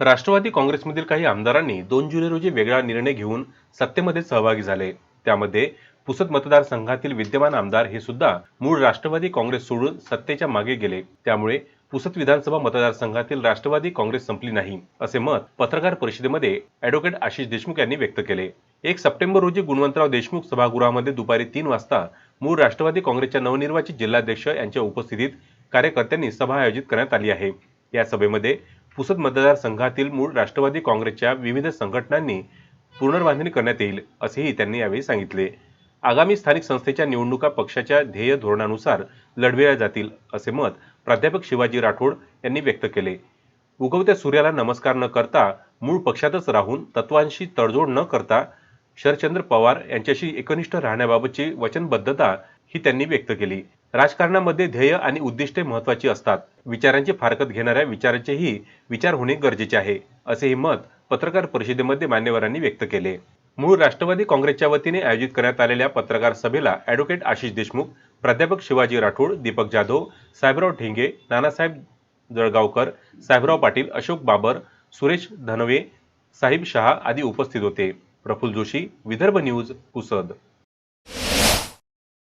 राष्ट्रवादी काँग्रेसमधील काही आमदारांनी दोन जुलै रोजी वेगळा निर्णय घेऊन सत्तेमध्ये सहभागी झाले. त्यामध्ये पुसद मतदारसंघातील विद्यमान आमदार हे सुद्धा मूळ राष्ट्रवादी काँग्रेस सोडून सत्तेच्या मागे गेले. त्यामुळे पुसद विधानसभा मतदारसंघातील राष्ट्रवादी काँग्रेस संपली नाही असे मत पत्रकार परिषदेमध्ये अॅडव्होकेट आशिष देशमुख यांनी व्यक्त केले. एक सप्टेंबर रोजी गुणवंतराव देशमुख सभागृहामध्ये दुपारी तीन वाजता मूळ राष्ट्रवादी काँग्रेसच्या नवनिर्वाचित जिल्हाध्यक्ष यांच्या उपस्थितीत कार्यकर्त्यांनी सभा आयोजित करण्यात आली आहे. या सभेमध्ये पुसद मतदारसंघातील मूळ राष्ट्रवादी काँग्रेसच्या विविध संघटनांनी पुनर्बांधणी करण्यात येईल असेही त्यांनी यावेळी सांगितले. आगामी स्थानिक संस्थेच्या निवडणुका पक्षाच्या ध्येय धोरणानुसार लढविल्या जातील असे मत प्राध्यापक शिवाजी राठोड यांनी व्यक्त केले. उगवत्या सूर्याला नमस्कार न करता मूळ पक्षातच राहून तत्वांशी तडजोड न करता शरदचंद्र पवार यांच्याशी एकनिष्ठ राहण्याबाबतची वचनबद्धता ही त्यांनी व्यक्त केली. राजकारणामध्ये ध्येय आणि उद्दिष्टे महत्वाची असतात. विचारांची फारकत घेणाऱ्या विचारांचेही विचार होणे गरजेचे आहे असेही मत पत्रकार परिषदेमध्ये मान्यवरांनी व्यक्त केले. मूळ राष्ट्रवादी काँग्रेसच्या वतीने आयोजित करण्यात आलेल्या पत्रकार सभेला ॲडव्होकेट आशिष देशमुख प्राध्यापक शिवाजी राठोड दीपक जाधव साहेबराव ठेंगे नानासाहेब जळगावकर साहेबराव पाटील अशोक बाबर सुरेश धनवे साहिब शहा आदी उपस्थित होते. प्रफुल्ल जोशी विदर्भ न्यूज पुसद.